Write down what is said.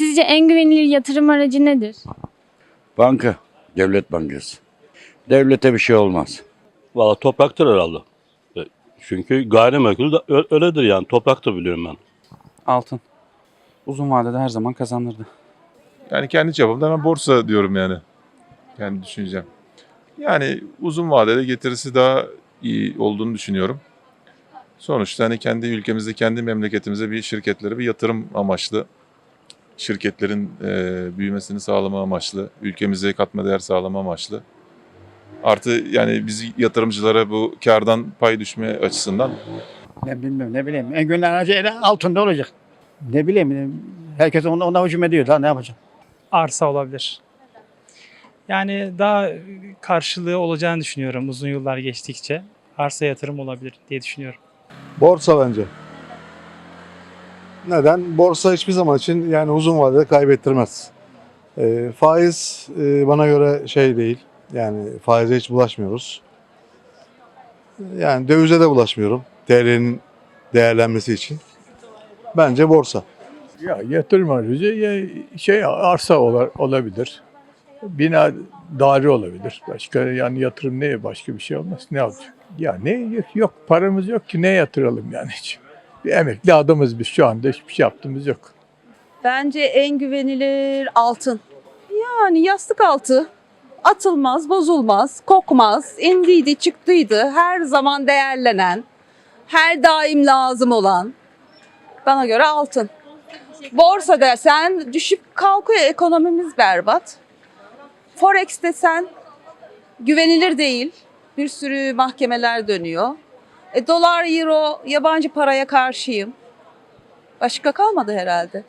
Sizce en güvenilir yatırım aracı nedir? Banka, devlet bankası. Devlete bir şey olmaz. Valla topraktır herhalde. E, Çünkü gayrimenkul ö- öyledir yani. Topraktır biliyorum ben. Altın. Uzun vadede her zaman kazanırdı. Yani kendi çapımda ben borsa diyorum yani. Kendi düşüncem. Yani uzun vadede getirisi daha iyi olduğunu düşünüyorum. Sonuçta hani kendi ülkemizde, kendi memleketimize bir şirketlere bir yatırım amaçlı. Şirketlerin e, büyümesini sağlama amaçlı. Ülkemize katma değer sağlama amaçlı. Artı yani biz yatırımcılara bu kardan pay düşme açısından Ben bilmiyorum ne bileyim. En güvenli aracı ele altında olacak. Ne bileyim. Herkes ona, ona hücum ediyor. Daha ne yapacak? arsa olabilir. Yani daha karşılığı olacağını düşünüyorum uzun yıllar geçtikçe. Arsa yatırım olabilir diye düşünüyorum. Borsa bence. Neden? Borsa hiçbir zaman için yani uzun vadede kaybettirmez. Ee, faiz e, bana göre şey değil. Yani faize hiç bulaşmıyoruz. Yani dövize de bulaşmıyorum. TL'nin değerlenmesi için. Bence borsa. Ya yatırım aracı ya şey arsa ola- olabilir. Bina daire olabilir. Başka yani yatırım ne başka bir şey olmaz. Ne olacak? Ya ne yok paramız yok ki ne yatıralım yani hiç. Bir emekli adamız biz şu anda hiçbir şey yaptığımız yok. Bence en güvenilir altın. Yani yastık altı. Atılmaz, bozulmaz, kokmaz, indiydi, çıktıydı. Her zaman değerlenen, her daim lazım olan. Bana göre altın. Borsa desen düşüp kalkıyor ekonomimiz berbat. Forex desen güvenilir değil. Bir sürü mahkemeler dönüyor. E, dolar, euro, yabancı paraya karşıyım. Başka kalmadı herhalde.